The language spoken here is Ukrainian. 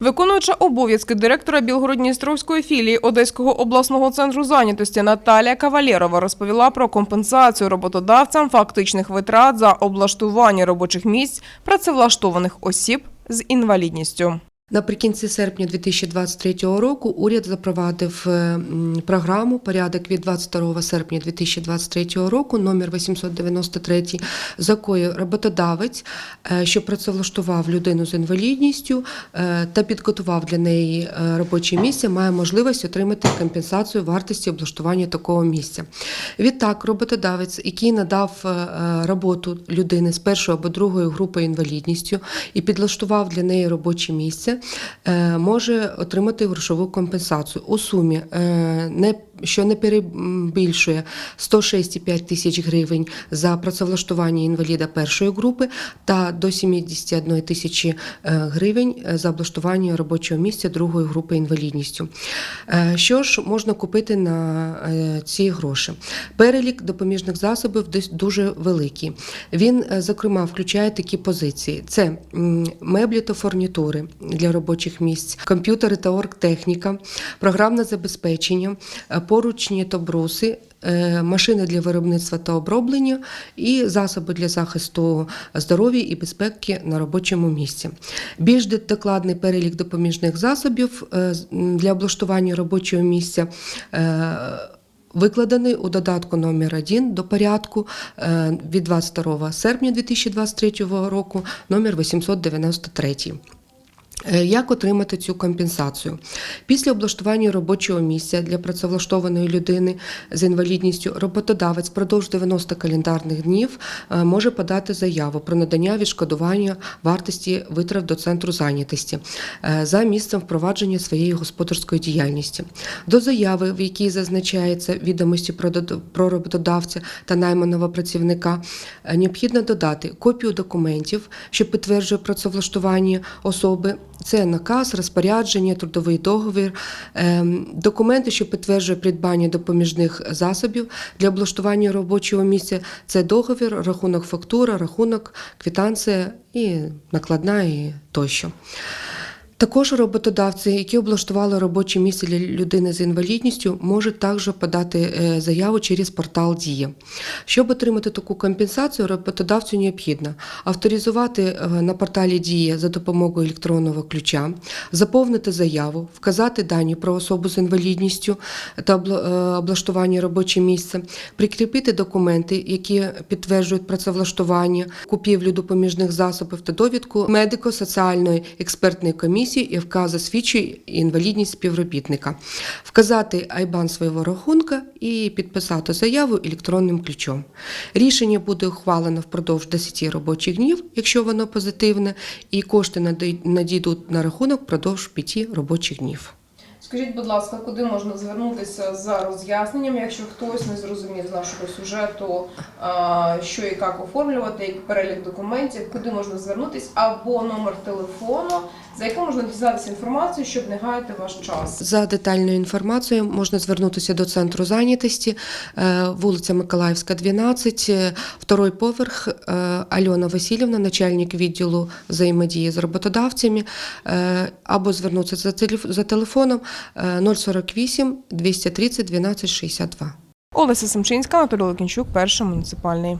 Виконуюча обов'язки директора Білгородністровської філії Одеського обласного центру зайнятості Наталія Кавалєрова розповіла про компенсацію роботодавцям фактичних витрат за облаштування робочих місць працевлаштованих осіб з інвалідністю. Наприкінці серпня 2023 року уряд запровадив е, програму порядок від 22 серпня 2023 року, номер 893, за якою роботодавець, е, що працевлаштував людину з інвалідністю е, та підготував для неї робоче місце, має можливість отримати компенсацію вартості облаштування такого місця. Відтак, роботодавець, який надав роботу людини з першої або другої групи інвалідністю і підлаштував для неї робоче місце, може отримати грошову компенсацію. У сумі, е, не, що не перебільшує 106,5 тисяч гривень за працевлаштування інваліда першої групи та до 71 тисячі е, гривень за облаштування робочого місця другої групи інвалідністю. Е, Що ж можна купити на е, ці гроші? Перелік допоміжних засобів дуже великий. Він, е, зокрема, включає такі позиції: це меблі та фурнітури для робочих місць, комп'ютери та оргтехніка, програмне забезпечення, е, поручні та бруси. е, Машини для виробництва та оброблення і засоби для захисту здоров'я і безпеки на робочому місці. Більш докладний перелік допоміжних засобів е, для облаштування робочого місця. е, Викладений у додатку номер 1 до порядку від 22 серпня 2023 року номер 893. Е, Як отримати цю компенсацію? Після облаштування робочого місця для працевлаштованої людини з інвалідністю роботодавець впродовж 90 календарних днів е, може подати заяву про надання відшкодування вартості витрат до центру зайнятості е, за місцем впровадження своєї господарської діяльності. До заяви, в якій зазначається відомості про роботодавця та найманого працівника, необхідно додати копію документів, що підтверджує працевлаштування особи. Це наказ, розпорядження, трудовий договір, ем, документи, що підтверджує придбання допоміжних засобів для облаштування робочого місця. Це договір, рахунок фактура, рахунок, квітанція і накладна і тощо. Також роботодавці, які облаштували робоче місце для людини з інвалідністю, можуть також подати е, заяву через портал Дія. Щоб отримати таку компенсацію, роботодавцю необхідно авторизувати е, на порталі Дія за допомогою електронного ключа, заповнити заяву, вказати дані про особу з інвалідністю та е, облаштування робочого місця, прикріпити документи, які підтверджують працевлаштування, купівлю допоміжних засобів та довідку медико-соціальної експертної комісії, яка засвідчує інвалідність співробітника, вказати айбан свого рахунка і підписати заяву електронним ключом. Рішення буде ухвалено впродовж 10 робочих днів, якщо воно позитивне, і кошти надійдуть на рахунок впродовж 5 робочих днів. Скажіть, будь ласка, куди можна звернутися за роз'ясненням, якщо хтось не зрозумів з нашого сюжету, що і як оформлювати, як перелік документів, куди можна звернутися, або номер телефону, за яким можна дізнатися інформацію, щоб не гаяти ваш час. За детальною інформацією можна звернутися до центру зайнятості, е, вулиця Миколаївська, 12, е, второй поверх, е, Альона Васильівна, начальник відділу взаємодії з роботодавцями, або звернутися за за телефоном е, 048 230 12 62. Олеся Семчинська, Анатолій Лукінчук, перший муніципальний.